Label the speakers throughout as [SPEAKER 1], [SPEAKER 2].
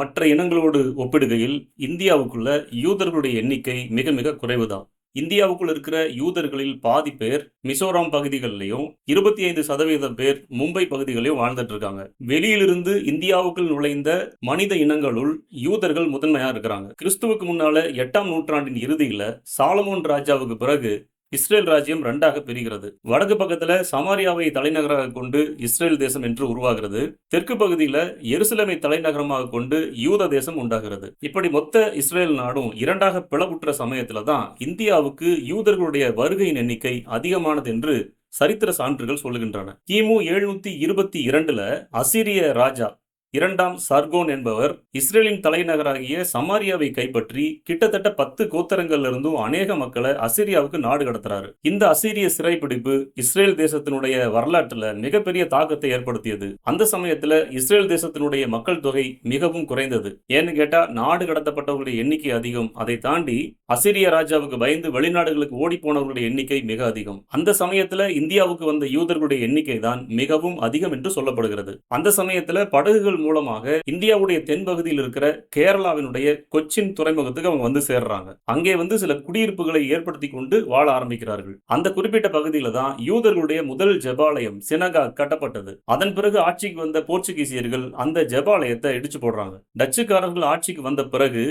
[SPEAKER 1] மற்ற இனங்களோடு ஒப்பிடுகையில் இந்தியாவுக்குள்ள யூதர்களுடைய எண்ணிக்கை மிக மிக குறைவுதான். இந்தியாவுக்குள் இருக்கிற யூதர்களில் பாதி பேர் மிசோராம் பகுதிகளிலையும் இருபத்தி ஐந்து சதவீதம் பேர் மும்பை பகுதிகளையும் வாழ்ந்துட்டு இருக்காங்க வெளியிலிருந்து இந்தியாவுக்குள் நுழைந்த மனித இனங்களுள் யூதர்கள் முதன்மையா இருக்கிறாங்க. கிறிஸ்துவுக்கு முன்னால எட்டாம் நூற்றாண்டின் இறுதியில சாலமோன் ராஜாவுக்கு பிறகு இஸ்ரேல் ராஜ்யம் ரெண்டாக பிரிகிறது. வடக்கு பக்கத்துல சமாரியாவை தலைநகராக கொண்டு இஸ்ரேல் தேசம் என்று உருவாகிறது. தெற்கு பகுதியில எருசலேமை தலைநகரமாக கொண்டு யூத தேசம் உண்டாகிறது. இப்படி மொத்த இஸ்ரேல் நாடும் இரண்டாக பிளவுற்ற சமயத்துல தான் இந்தியாவுக்கு யூதர்களுடைய வருகையின் எண்ணிக்கை அதிகமானது என்று சரித்திர சான்றுகள் சொல்லுகின்றன. கிமு எழுநூத்தி இருபத்தி இரண்டுல அசிரிய ராஜா இரண்டாம் சர்கோன் என்பவர் இஸ்ரேலின் தலைநகராகிய சமாரியாவை கைப்பற்றி கிட்டத்தட்ட பத்து கோத்தரங்கள்ல இருந்தும் அநேக மக்களை அசிரியாவுக்கு நாடு கடத்துறாரு. இந்த அசிரிய சிறைப்பிடிப்பு இஸ்ரேல் தேசத்தினுடைய வரலாற்றுல மிகப்பெரிய தாக்கத்தை ஏற்படுத்தியது. அந்த சமயத்துல இஸ்ரேல் தேசத்தினுடைய மக்கள் தொகை மிகவும் குறைந்தது. ஏன்னு கேட்டா நாடு கடத்தப்பட்டவர்களுடைய எண்ணிக்கை அதிகம். அதை தாண்டி அசிரிய ராஜாவுக்கு பயந்து வெளிநாடுகளுக்கு ஓடி போனவர்களுடைய எண்ணிக்கை மிக அதிகம். அந்த சமயத்துல இந்தியாவுக்கு வந்த யூதர்களுடைய எண்ணிக்கை தான் மிகவும் அதிகம் என்று சொல்லப்படுகிறது. அந்த சமயத்துல படகுகள் மூலமாக இந்தியாவுடைய தென்பகுதியில் இருக்கிற கேரளாவினுடைய கொச்சின் துறைமுகத்துக்கு அவங்க வந்து சேர்றாங்க. அங்கே வந்து சில குடியிருப்புகளை ஏற்படுத்தி கொண்டு வாழ ஆரம்பிக்கிறார்கள். அந்த குறிப்பிட்ட பகுதியில தான் யூதர்களுடைய முதல் ஜபாலயம் சினகா கட்டப்பட்டது. அதன் பிறகு ஆட்சிக்கு வந்த போர்ச்சுகீசியர்கள் அந்த ஜபாலயத்தை இடிச்சு போடுறாங்க. டச்சுக்காரர்கள் ஆட்சிக்கு வந்த பிறகு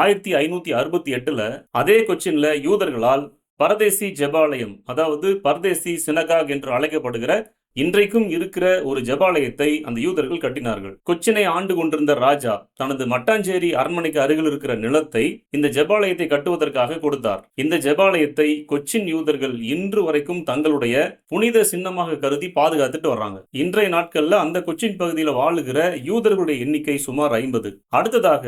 [SPEAKER 1] ஆயிரத்தி ஐநூத்தி அறுபத்தி எட்டுல அதே கொச்சின்ல யூதர்களால் பரதேசி ஜபாலயம் அதாவது பரதேசி சினகாக் என்று அழைக்கப்படுகிற இன்றைக்கும் இருக்கிற ஒரு ஜபாலயத்தை அந்த யூதர்கள் கட்டினார்கள். கொச்சினை ஆண்டு கொண்டிருந்த ராஜா தனது மட்டாஞ்சேரி அரண்மனைக்கு அருகில் இருக்கிற நிலத்தை இந்த ஜபாலயத்தை கட்டுவதற்காக கொடுத்தார். இந்த ஜபாலயத்தை கொச்சின் யூதர்கள் இன்று வரைக்கும் தங்களுடைய புனித சின்னமாக கருதி பாதுகாத்துட்டு வர்றாங்க. இன்றைய நாட்கள்ல அந்த கொச்சின் பகுதியில் வாழுகிற யூதர்களுடைய எண்ணிக்கை சுமார் ஐம்பது. அடுத்ததாக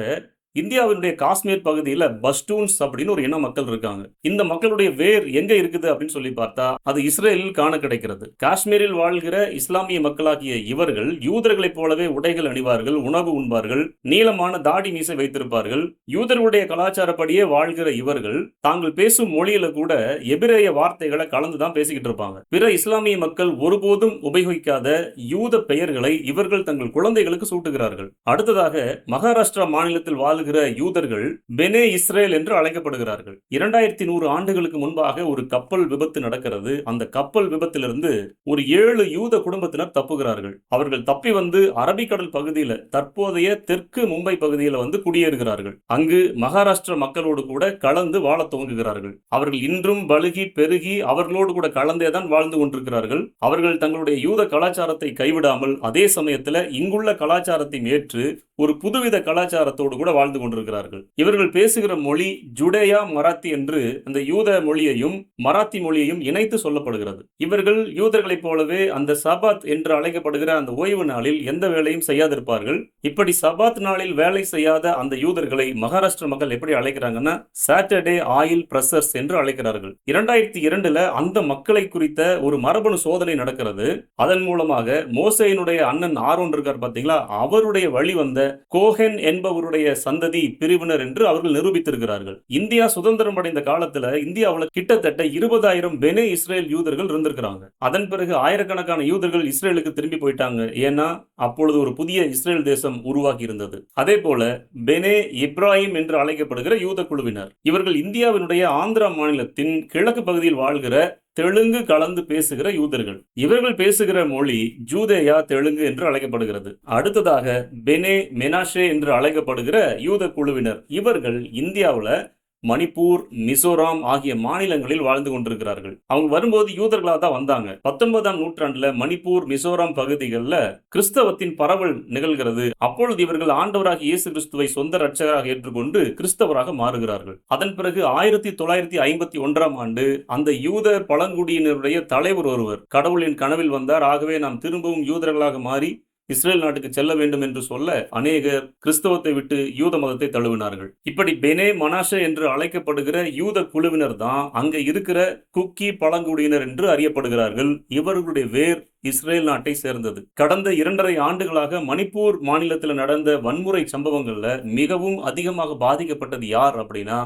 [SPEAKER 1] இந்தியாவினுடைய காஷ்மீர் பகுதியில் பஸ்டூன்ஸ் அப்படின்னு ஒரு இன மக்கள் இருக்காங்க. இந்த மக்களுடைய வேர் எங்க இருக்குது அப்படின்னு சொல்லி பார்த்தா அது இஸ்ரேலில் காண கிடைக்கிறது. காஷ்மீரில் வாழ்கிற இஸ்லாமிய மக்களாகிய இவர்கள் யூதர்களைப் போலவே உடைகள் அணிவார்கள் உணவு உண்பார்கள் நீளமான தாடி மீசை வைத்திருப்பார்கள். யூதர்களுடைய கலாச்சாரப்படியே வாழ்கிற இவர்கள் தாங்கள் பேசும் மொழியில கூட எபிரேய வார்த்தைகளை கலந்துதான் பேசிக்கிட்டு இருப்பாங்க. பிற இஸ்லாமிய மக்கள் ஒருபோதும் உபயோகிக்காத யூத பெயர்களை இவர்கள் தங்கள் குழந்தைகளுக்கு சூட்டுகிறார்கள். அடுத்ததாக மகாராஷ்டிரா மாநிலத்தில் வாழ் வாழ்கிற யூதர்கள் பெனே இஸ்ரேல் என்று அழைக்கப்படுகிறார்கள். இரண்டாயிரத்தி நூறு ஆண்டுகளுக்கு முன்பாக ஒரு கப்பல் விபத்து நடக்கிறது. அந்த கப்பல் விபத்திலிருந்து ஒரு ஏழு யூத குடும்பத்தினர் தப்புகிறார்கள். அவர்கள் தப்பி வந்து அரபிக்கடல் பகுதியில் தற்போதைய தெற்கு மும்பை பகுதியில் வந்து குடியேறுகிறார்கள். அங்கு மகாராஷ்டிர மக்களோடு கூட கலந்து வாழ துவங்குகிறார்கள். அவர்கள் இன்றும் பழுகி பெருகி அவர்களோடு கூட கலந்தே தான் வாழ்ந்து கொண்டிருக்கிறார்கள். அவர்கள் தங்களுடைய யூத கலாச்சாரத்தை கைவிடாமல் அதே சமயத்தில் இங்குள்ள கலாச்சாரத்தை ஏற்று ஒரு புதுவித கலாச்சாரத்தோடு கூட வாழ்ந்து கொண்டிருக்கிறார்கள். இவர்கள் பேசுகிற மொழி ஜுடேயா மராத்தி என்று அந்த யூத மொழியையும் மராத்தி மொழியையும் இணைத்து சொல்லப்படுகிறது. இவர்கள் யூதர்களைப் போலவே அந்த சபாத் என்று அழைக்கப்படுகிற அந்த ஓய்வு நாளில் எந்த வேலையும் செய்யாதிருப்பார்கள். இப்படி சபாத் நாளில் வேலை செய்யாத அந்த யூதர்களை மகாராஷ்டிர மக்கள் எப்படி அழைக்கிறாங்கன்னா சாட்டர்டே ஆயில் பிரசர்ஸ் என்று அழைக்கிறார்கள். இரண்டாயிரத்தி இரண்டுல அந்த மக்களை குறித்த ஒரு மரபணு சோதனை நடக்கிறது. அதன் மூலமாக மோசையினுடைய அண்ணன் ஆரோன் இருக்கார் பாத்தீங்களா அவருடைய வழி வந்த கோஹென் என்பவருடைய சந்ததி பிரிவினர் என்று அவர்கள் நிரூபித்திருக்கிறார்கள். இந்தியா சுதந்திரம் அடைந்த காலத்துல இந்தியாவில் கிட்டத்தட்ட இருபதாயிரம் பெனே இஸ்ரேல் யூதர்கள் இருந்திருக்கிறாங்க. அதன் பிறகு ஆயிரக்கணக்கான யூதர்கள் இஸ்ரேலுக்கு திரும்பி போயிட்டாங்க. ஏன்னா அப்பொழுது ஒரு புதிய இஸ்ரேல் தேசம் உருவாகி இருந்தது அதே போல பெனே இப்ராஹிம் என்று அழைக்கப்படுகிற யூத குழுவினர். இவர்கள் இந்தியாவினுடைய ஆந்திரா மாநிலத்தின் கிழக்கு பகுதியில் வாழ்கிற தெலுங்கு கலந்து பேசுகிற யூதர்கள். இவர்கள் பேசுகிற மொழி ஜூதேயா தெலுங்கு என்று அழைக்கப்படுகிறது. அடுத்ததாக பெனே மெனாஷே என்று அழைக்கப்படுகிற யூத குழுவினர். இவர்கள் இந்தியாவில் மணிப்பூர் மிசோராம் ஆகிய மாநிலங்களில் வாழ்ந்து கொண்டிருக்கிறார்கள். அவங்க வரும்போது யூதர்களாக தான் வந்தாங்க. பத்தொன்பதாம் நூற்றாண்டுல மணிப்பூர் மிசோராம் பகுதிகளில் கிறிஸ்தவத்தின் பரவல் நிகழ்கிறது. அப்பொழுது இவர்கள் ஆண்டவராக இயேசு கிறிஸ்துவை சொந்த ரட்சகராக ஏற்றுக்கொண்டு கிறிஸ்தவராக மாறுகிறார்கள். அதன் பிறகு ஆயிரத்தி தொள்ளாயிரத்தி ஐம்பத்தி ஒன்றாம் ஆண்டு அந்த யூத பழங்குடியினருடைய தலைவர் ஒருவர் கடவுளின் கனவில் வந்தார். ஆகவே நாம் திரும்பவும் யூதர்களாக மாறி இஸ்ரேல் நாட்டுக்கு செல்ல வேண்டும் என்று சொல்ல அநேகர் கிறிஸ்தவத்தை விட்டு யூத மதத்தை தழுவினார்கள். இப்படி பெனே மனாஷ என்று அழைக்கப்படுகிற யூத குழுவினர் தான் அங்க இருக்கிற குக்கி பழங்குடியினர் என்று அறியப்படுகிறார்கள். இவர்களுடைய வேர் இஸ்ரேல் நாட்டை சேர்ந்தது. கடந்த இரண்டரை ஆண்டுகளாக மணிப்பூர் மாநிலத்தில் நடந்த வன்முறை சம்பவங்கள்ல மிகவும் அதிகமாக பாதிக்கப்பட்டது யார் அப்படின்னா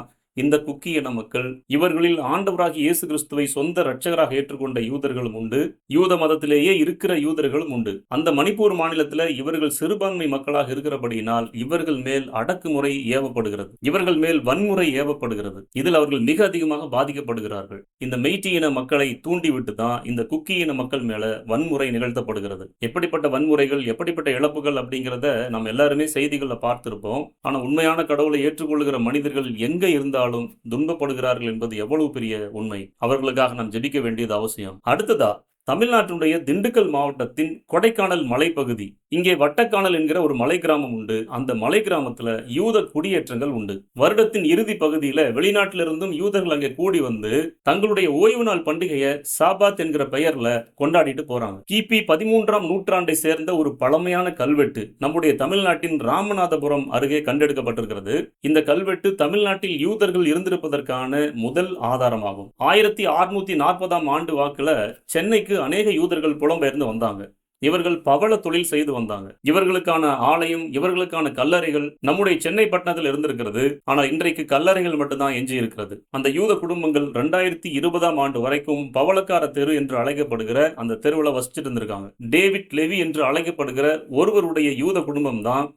[SPEAKER 1] இந்த குக்கி இன மக்கள் இவர்களில் ஆண்டவராகி இயேசு கிறிஸ்துவை சொந்த ரட்சகராக ஏற்றுக்கொண்ட யூதர்களும் உண்டு. யூத மதத்திலேயே இருக்கிற யூதர்களும் உண்டு. அந்த மணிப்பூர் மாநிலத்தில் இவர்கள் சிறுபான்மை மக்களாக இருக்கிறபடியினால் இவர்கள் மேல் அடக்குமுறை ஏவப்படுகிறது. இவர்கள் மேல் வன்முறை ஏவப்படுகிறது. இதில் அவர்கள் மிக அதிகமாக பாதிக்கப்படுகிறார்கள். இந்த மெய்டி இன மக்களை தூண்டிவிட்டு தான் இந்த குக்கி இன மக்கள் மேல வன்முறை நிகழ்த்தப்படுகிறது. எப்படிப்பட்ட வன்முறைகள் எப்படிப்பட்ட இழப்புகள் அப்படிங்கிறத நம்ம எல்லாருமே செய்திகளில் பார்த்திருப்போம். ஆனால் உண்மையான கடவுளை ஏற்றுக்கொள்கிற மனிதர்கள் எங்க இருந்தாலும் துன்பப்படுகிறார்கள் என்பது எவ்வளவு பெரிய உண்மை. அவர்களுக்காக நாம் ஜெபிக்க வேண்டியது அவசியம். அடுத்ததா தமிழ்நாட்டினுடைய திண்டுக்கல் மாவட்டத்தின் கொடைக்கானல் மலைப்பகுதி. இங்கே வட்டக்கானல் என்கிற ஒரு மலை கிராமம் உண்டு. அந்த மலை கிராமத்துல யூத குடியேற்றங்கள் உண்டு. வருடத்தின் இறுதி பகுதியில வெளிநாட்டிலிருந்தும் யூதர்கள் அங்கே கூடி வந்து தங்களுடைய ஓய்வு நாள் பண்டிகையை சாபாத் என்கிற பெயர்ல கொண்டாடிட்டு போறாங்க. கிபி பதிமூன்றாம் நூற்றாண்டை சேர்ந்த ஒரு பழமையான கல்வெட்டு நம்முடைய தமிழ்நாட்டின் ராமநாதபுரம் அருகே கண்டெடுக்கப்பட்டிருக்கிறது. இந்த கல்வெட்டு தமிழ்நாட்டில் யூதர்கள் இருந்திருப்பதற்கான முதல் ஆதாரமாகும். ஆயிரத்தி அறுநூத்தி நாற்பதாம் ஆண்டு வாக்குல சென்னைக்கு அநேக யூதர்கள் புலம்பெயர்ந்து வந்தாங்க. இவர்கள் பவள தொழில் செய்து வந்தாங்க. இவர்களுக்கான ஆலயம் இவர்களுக்கான கல்லறைகள் நம்முடைய சென்னை பட்டணத்தில் இருந்திருக்கிறது. ஆனா இன்றைக்கு கல்லறைகள் மட்டும்தான் எஞ்சி இருக்கிறது அந்த யூத குடும்பங்கள் ரெண்டாயிரத்தி இருபதாம் ஆண்டு வரைக்கும் பவளக்கார தெரு என்று அழைக்கப்படுகிற அந்த தெருவில் வசிச்சுட்டு இருந்திருக்காங்க டேவிட் லெவி என்று அழைக்கப்படுகிற ஒருவருடைய யூத குடும்பம் தான்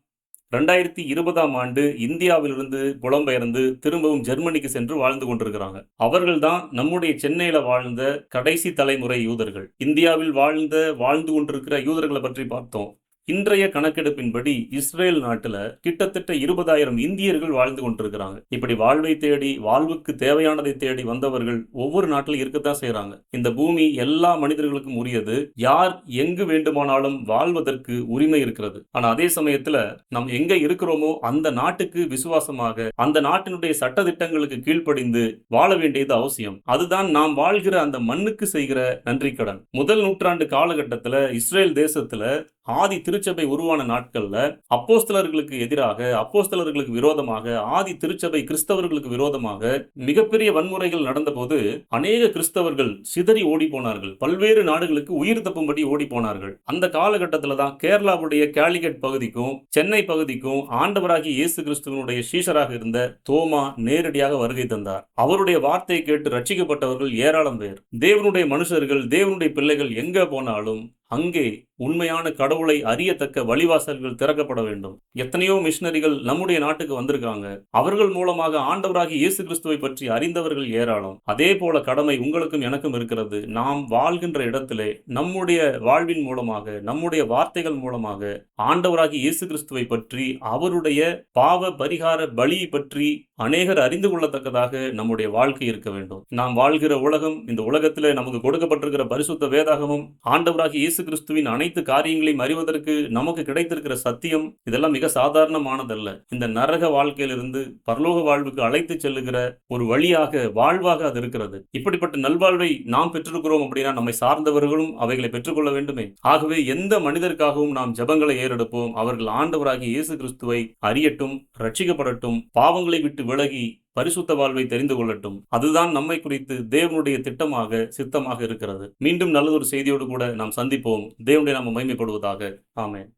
[SPEAKER 1] ரெண்டாயிரத்தி இருபதாம் ஆண்டு இந்தியாவிலிருந்து புலம்பெயர்ந்து திரும்பவும் ஜெர்மனிக்கு சென்று வாழ்ந்து கொண்டிருக்கிறாங்க. அவர்கள்தான் நம்முடைய சென்னையில வாழ்ந்த கடைசி தலைமுறை யூதர்கள். இந்தியாவில் வாழ்ந்த வாழ்ந்து கொண்டிருக்கிற யூதர்களை பற்றி பார்த்தோம். இன்றைய கணக்கெடுப்பின்படி இஸ்ரேல் நாட்டுல கிட்டத்தட்ட இருபதாயிரம் இந்தியர்கள் வாழ்ந்து கொண்டிருக்கிறாங்க. இப்படி வாழ்வை தேடி வாழ்வுக்கு தேவையானதை தேடி வந்தவர்கள் ஒவ்வொரு நாட்டிலும் இருக்கத்தான் செய்கிறாங்க இந்த பூமி எல்லா மனிதர்களுக்கும் உரியது. யார் எங்கு வேண்டுமானாலும் வாழ்வதற்கு உரிமை இருக்கிறது. ஆனா அதே சமயத்துல நாம் எங்க இருக்கிறோமோ அந்த நாட்டுக்கு விசுவாசமாக அந்த நாட்டினுடைய சட்ட திட்டங்களுக்கு கீழ்ப்படிந்து வாழ வேண்டியது அவசியம். அதுதான் நாம் வாழ்கிற அந்த மண்ணுக்கு செய்கிற நன்றி கடன் முதல் நூற்றாண்டு காலகட்டத்துல இஸ்ரேல் தேசத்துல ஆதி திருச்சபை உருவான நாட்கள்ல அப்போஸ்தலர்களுக்கு எதிராக அப்போஸ்தலர்களுக்கு விரோதமாக ஆதி திருச்சபை கிறிஸ்தவர்களுக்கு விரோதமாக மிகப்பெரிய வன்முறைகள் நடந்தபோது அநேக கிறிஸ்தவர்கள் சிதறி ஓடி போனார்கள் பல்வேறு நாடுகளுக்கு உயிர் தப்பும்படி ஓடி போனார்கள் அந்த காலகட்டத்தில் தான் கேரளாவுடைய கேலிகட் பகுதிக்கும் சென்னை பகுதிக்கும் ஆண்டவராகி இயேசு கிறிஸ்துவனுடைய சீஷராக இருந்த தோமா நேரடியாக வருகை தந்தார். அவருடைய வார்த்தையை கேட்டு ரட்சிக்கப்பட்டவர்கள் ஏராளம் பேர். தேவனுடைய மனுஷர்கள் தேவனுடைய பிள்ளைகள் எங்க போனாலும் அங்கே உண்மையான கடவுளை அறியத்தக்க வழிவாசல்கள் திறக்கப்பட வேண்டும். எத்தனையோ மிஷினரிகள் நம்முடைய நாட்டுக்கு வந்திருக்காங்க. அவர்கள் மூலமாக ஆண்டவராகி இயேசு கிறிஸ்துவை பற்றி அறிந்தவர்கள் ஏராளம். அதே போல கடமை உங்களுக்கும் எனக்கும் இருக்கிறது. நாம் வாழ்கின்ற இடத்திலே நம்முடைய வாழ்வின் மூலமாக நம்முடைய வார்த்தைகள் மூலமாக ஆண்டவராகி இயேசு கிறிஸ்துவை பற்றி அவருடைய பாவ பரிகார பலியை பற்றி அநேகர் அறிந்து கொள்ளத்தக்கதாக நம்முடைய வாழ்க்கை இருக்க வேண்டும். நாம் வாழ்கிற உலகம் இந்த உலகத்தில் நமக்கு கொடுக்கப்பட்டிருக்கிற பரிசுத்த வேதாகமும் ஆண்டவராகி இயேசு கிறிஸ்துவின் அனைத்து காரியங்களையும் அறிவதற்கு நமக்கு கிடைத்திருக்கிற சத்தியம் இதெல்லாம் மிக சாதாரணமானதல்ல. இந்த நரக வாழ்க்கையிலிருந்து பரலோக வாழ்வுக்கு அழைத்து செல்லுகிற ஒரு வழியாக வாழ்வாக அது இருக்கிறது. இப்படிப்பட்ட நல்வாழ்வை நாம் பெற்றிருக்கிறோம் அப்படின்னா நம்மை சார்ந்தவர்களும் அவைகளை பெற்றுக்கொள்ள வேண்டுமே. ஆகவே எந்த மனிதருக்காகவும் நாம் ஜெபங்களை ஏறெடுப்போம். அவர்கள் ஆண்டவராகி இயேசு கிறிஸ்துவை அறியட்டும் ரட்சிக்கப்படட்டும் பாவங்களை விட்டு விலகி பரிசுத்த வாழ்வை தெரிந்து கொள்ளட்டும். அதுதான் நம்மை குறித்து தேவனுடைய திட்டமாக சித்தமாக இருக்கிறது. மீண்டும் நல்லதொரு செய்தியோடு கூட நாம் சந்திப்போம். தேவனுடைய நாம் மகிமைப்படுவதாக. ஆமென்.